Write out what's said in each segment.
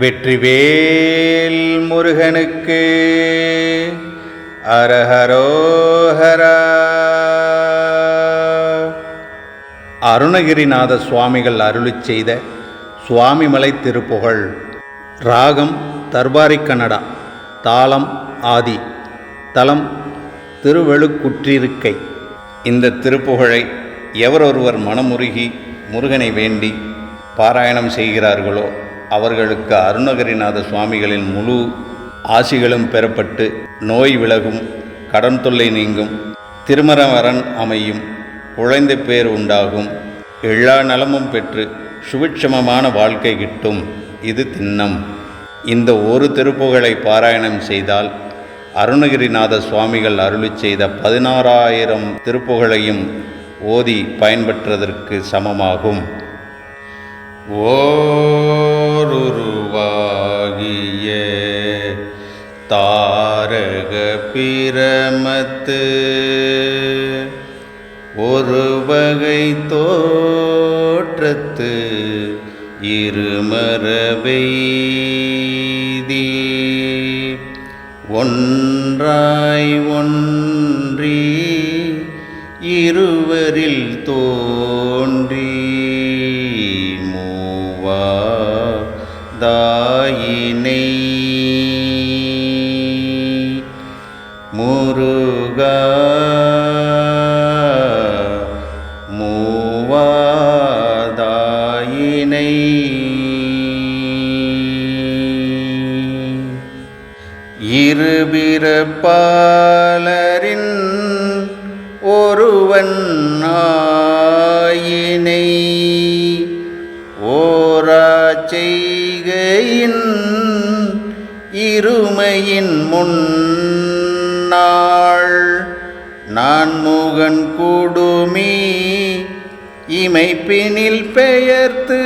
வெற்றிவேல் முருகனுக்கு அரஹரோஹரா. அருணகிரிநாத சுவாமிகள் அருளி செய்த சுவாமிமலை திருப்புகழ் ராகம் தர்பாரி கன்னடா தாளம் ஆதி தலம் திருவெழுக்குற்றிருக்கை. இந்த திருப்புகழை எவரொருவர் மனமுருகி முருகனை வேண்டி பாராயணம் செய்கிறார்களோ அவர்களுக்கு அருணகிரிநாத சுவாமிகளின் முழு ஆசிகளும் பெறப்பட்டு நோய் விலகும் கடன் தொல்லை நீங்கும் திருமரவரன் அமையும் குழந்தை பேர் உண்டாகும். எல்லா நலமும் பெற்று சுபிட்சமமான வாழ்க்கை கிட்டும் இது திண்ணம். இந்த ஒரு திருப்புகளை பாராயணம் செய்தால் அருணகிரிநாத சுவாமிகள் அருளிச் செய்த பதினாறாயிரம் திருப்புகழையும் ஓதி பயன்பெற்றதற்கு சமமாகும். ஓருருவாகிய தாரக பிரமத்து. ஒரு வகை தோற்றத்து இருமரபெய்தி ஒன்றாய் ஒன்றி தாயினை முருகா மூவாதாயினை. இருபிறப்பாளரின் ஒருவன் ஆயினை. ஓராச்சை இருமையின் முன்னாள் நான் முகன் கூடுமி இமைப்பினில் பெயர்த்து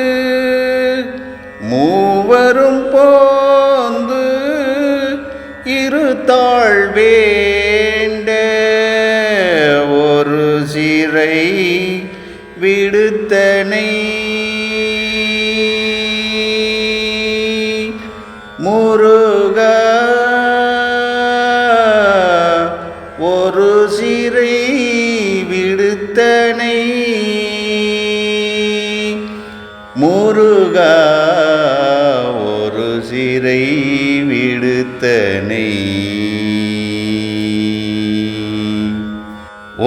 மூவரும் போந்து இரு தாழ்வே விடுத்தனை முருகா ஒரு சிறை விடுத்தனை.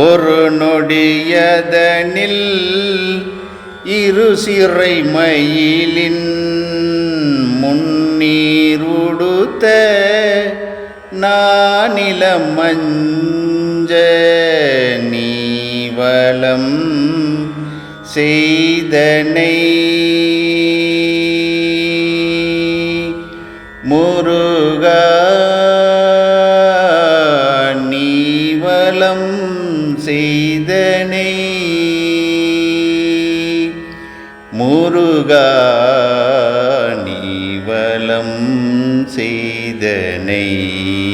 ஒரு நொடியதனில் இரு சிறை மயிலின் முன்னீருடுத்த நானில மஞ்ச நீவலம் செய்தனை. முருகா நீவலம் செய்தனை. முருகா நீவலம் செய்தனை.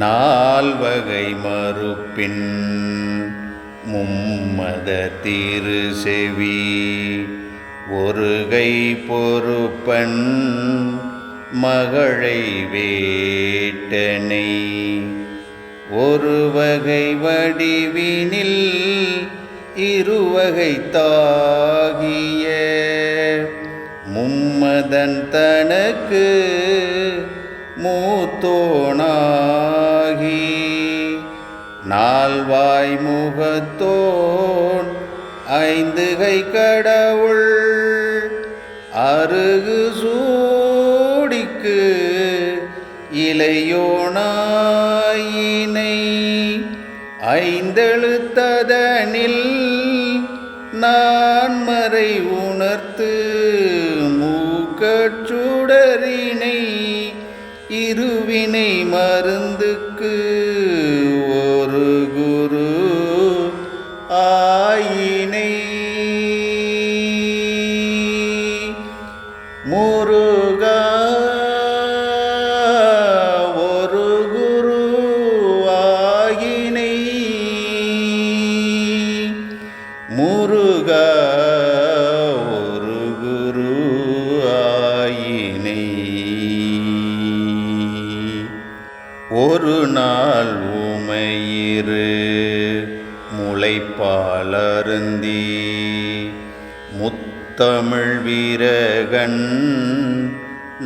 நால்வகை மறுப்பின் மும்மத திரு செவி ஒருகை பொறுப்பன் மகளை வேட்டனை. ஒருவகை வடிவினில் இருவகை தாகிய மும்மதன் தனக்கு மூத்தோனா நால்வாய் முகத்தோன் ஐந்து கை கடவுள் அருகு சூடிக்கு இலையோனாயினை ஐந்தெழுத்ததனில் நான் மறை உணர்த்து மூக்கச்சுடரினை இருவினை மருந்துக்கு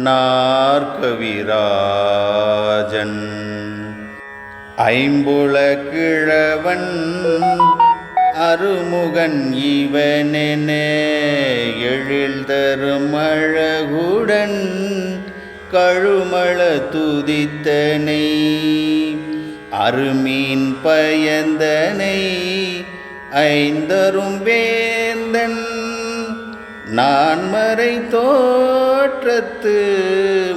நாற்கவிராஜன். ஐம்புல கிழவன் அருமுகன் இவனெனே எழில் தரும் அழகுடன் கழுமள துதித்தனை. அருமீன் பயந்தனை ஐந்தரும் வேந்தன் நான் மறை தோற்றத்து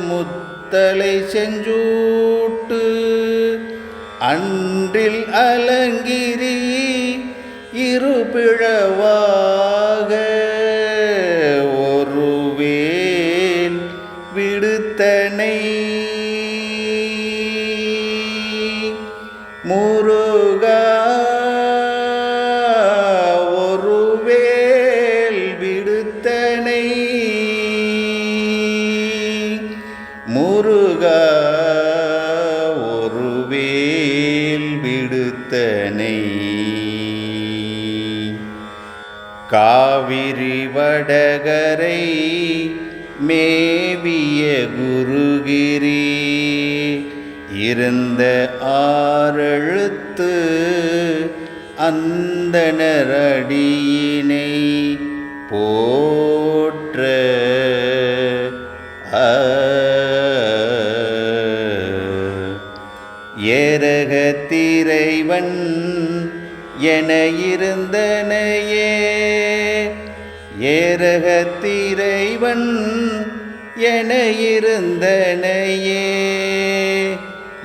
முத்தலை செஞ்சூட்டு. அன்றில் அலங்கிரி இருபிழவாக ஒருவேல் விடுத்தனை காவிரி வடகரை மேவிய குருகிரி. இருந்த ஆறெழுத்து அந்தனரடியினை போற்ற ஏரக திரைவன் என இருந்தனையே. ஏரகத்திரைவன் என இருந்தனையே.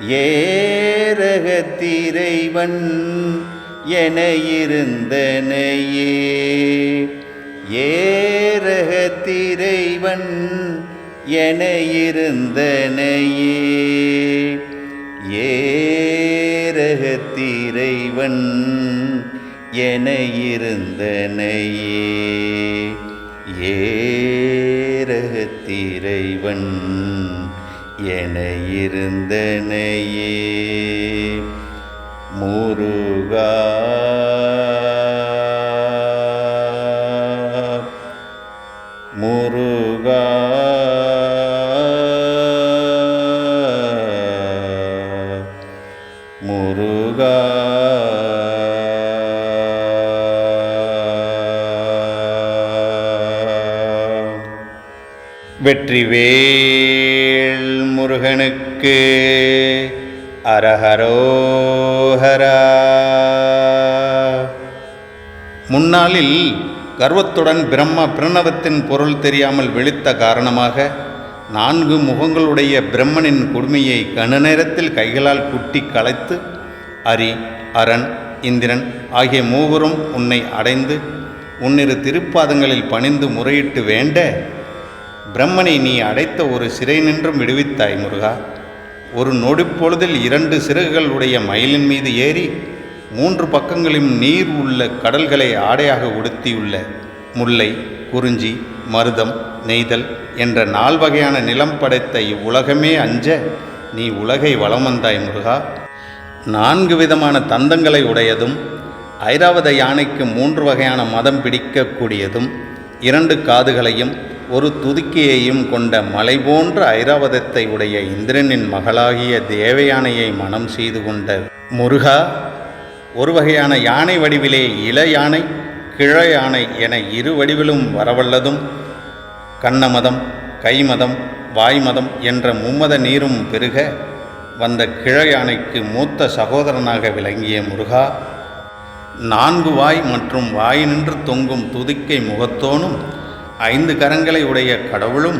ஏரகத்திரைவன் என இருந்தனையே. ஏரகத்திரைவன் என இருந்தனையே. ஏரகத்திரைவன் என இருந்தனையே ஏரகத்திரைவன் என இருந்தனையே முருகா வெற்றிவேல் முருகனுக்கு அரஹரோஹரா. முன்னாளில் கர்வத்துடன் பிரம்ம பிரணவத்தின் பொருள் தெரியாமல் விழித்த காரணமாக நான்கு முகங்களுடைய பிரம்மனின் கொடுமையை கன நேரத்தில் கைகளால் குட்டி களைத்து அரி அரண் இந்திரன் ஆகிய மூவரும் உன்னை அடைந்து உன்னிரு திருப்பாதங்களில் பணிந்து முறையிட்டு வேண்ட பிரம்மனை நீ அடைத்த ஒரு சிறை நின்றும் விடுவித்தாய் முருகா. ஒரு நொடிப்பொழுதில் இரண்டு சிறகுகள் உடைய மயிலின் மீது ஏறி மூன்று பக்கங்களிலும் நீர் உள்ள கடல்களை ஆடையாக உடுத்தியுள்ள முல்லை குறிஞ்சி மருதம் நெய்தல் என்ற நால்வகையான நிலம் படைத்த இவ்வுலகமே அஞ்ச நீ உலகை வளம் வந்தாய் முருகா. நான்கு விதமான தந்தங்களை உடையதும் ஐராவத யானைக்கு மூன்று வகையான மதம் பிடிக்கக்கூடியதும் இரண்டு காதுகளையும் ஒரு துதிக்கியையும் கொண்ட மலை போன்ற ஐராவதத்தை உடைய இந்திரனின் மகளாகிய தேவயானையை மனம் செய்து கொண்ட முருகா ஒரு வகையான யானை வடிவிலே இள யானை கிழ யானை என இரு வடிவிலும் வரவல்லதும் கண்ணமதம் கைமதம் வாய்மதம் என்ற மும்மத நீரும் பெருக வந்த கிழ யானைக்கு மூத்த சகோதரனாக விளங்கிய முருகா நான்கு வாய் மற்றும் வாய் நின்று தொங்கும் துதிக்கை முகத்தோனும் ஐந்து கரங்களை உடைய கடவுளும்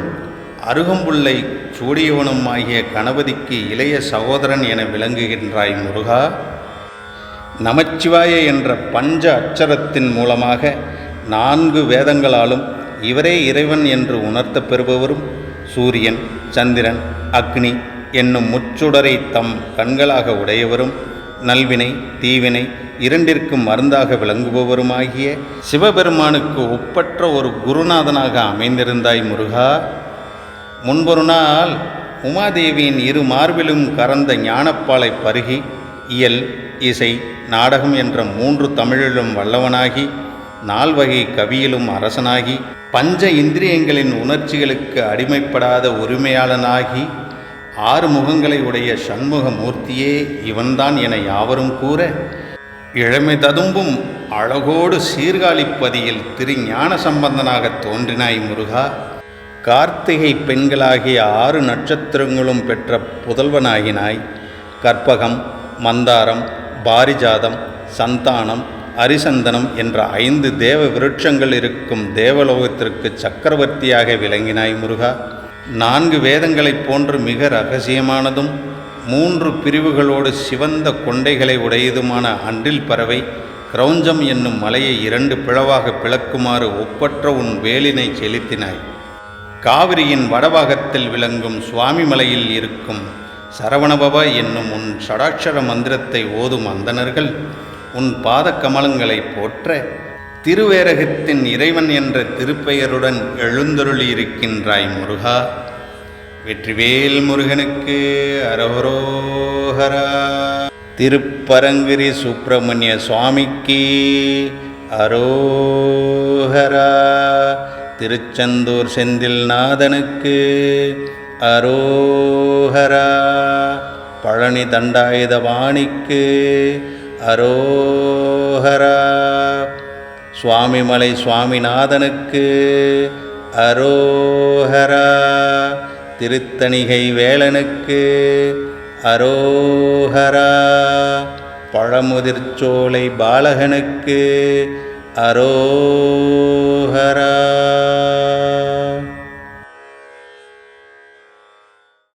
அருகம்புல்லை சூடியவனும் ஆகிய கணபதிக்கு இளைய சகோதரன் என விளங்குகின்றாய் முருகா. நமச்சிவாய என்ற பஞ்ச அச்சரத்தின் மூலமாக நான்கு வேதங்களாலும் இவரே இறைவன் என்று உணர்த்தப் பெறுபவரும் சூரியன் சந்திரன் அக்னி என்னும் முச்சுடரை தம் கண்களாக உடையவரும் நல்வினை தீவினை இரண்டிற்கும் மருந்தாக விளங்குபவருமாகிய சிவபெருமானுக்கு ஒப்பற்ற ஒரு குருநாதனாக அமைந்திருந்தாய் முருகா. முன்பொரு நாள் உமாதேவியின் இரு மார்பிலும் கறந்த ஞானப்பாலை பருகி இயல் இசை நாடகம் என்ற மூன்று தமிழிலும் வல்லவனாகி நால்வகை கவியிலும் அரசனாகி பஞ்ச இந்திரியங்களின் உணர்ச்சிகளுக்கு அடிமைப்படாத உரிமையாளனாகி ஆறு முகங்களை உடைய சண்முக மூர்த்தியே இவன்தான் என யாவரும் கூற இளமை ததும்பும் அழகோடு சீர்காழிப்பதியில் திரு ஞான சம்பந்தனாக தோன்றினாய் முருகா. கார்த்திகை பெண்களாகிய ஆறு நட்சத்திரங்களும் பெற்ற புதல்வனாகினாய். கற்பகம் மந்தாரம் பாரிஜாதம் சந்தானம் அரிசந்தனம் என்ற ஐந்து தேவ விருட்சங்கள் இருக்கும் தேவலோகத்திற்கு சக்கரவர்த்தியாக விளங்கினாய் முருகா. நான்கு வேதங்களைப் போன்று மிக ரகசியமானதும் மூன்று பிரிவுகளோடு சிவந்த கொண்டைகளை உடையதுமான அன்றில் பறவை கிரௌஞ்சம் என்னும் மலையை இரண்டு பிளவாக பிளக்குமாறு ஒப்பற்ற உன் வேலினை செலுத்தினாய். காவிரியின் வடபாகத்தில் விளங்கும் சுவாமி மலையில் இருக்கும் சரவணபவ என்னும் உன் ஷடாட்சர மந்திரத்தை ஓதும் அந்தணர்கள் உன் பாத கமலங்களை போற்ற திருவேரகத்தின் இறைவன் என்ற திருப்பெயருடன் எழுந்தருளியிருக்கின்றாய் முருகா. வெற்றிவேல் முருகனுக்கு அரோரோஹரா திருப்பரங்கிரி சுப்பிரமணிய சுவாமிக்கு அரோஹரா திருச்செந்தூர் செந்தில் நாதனுக்கு அரோஹரா பழனி தண்டாயுதபாணிக்கு அரோஹரா சுவாமிமலை சுவாமிநாதனுக்கு அரோஹரா. திருத்தணிகை வேலனுக்கு அரோஹரா. பழமுதிர்ச்சோலை பாலகனுக்கு அரோஹரா.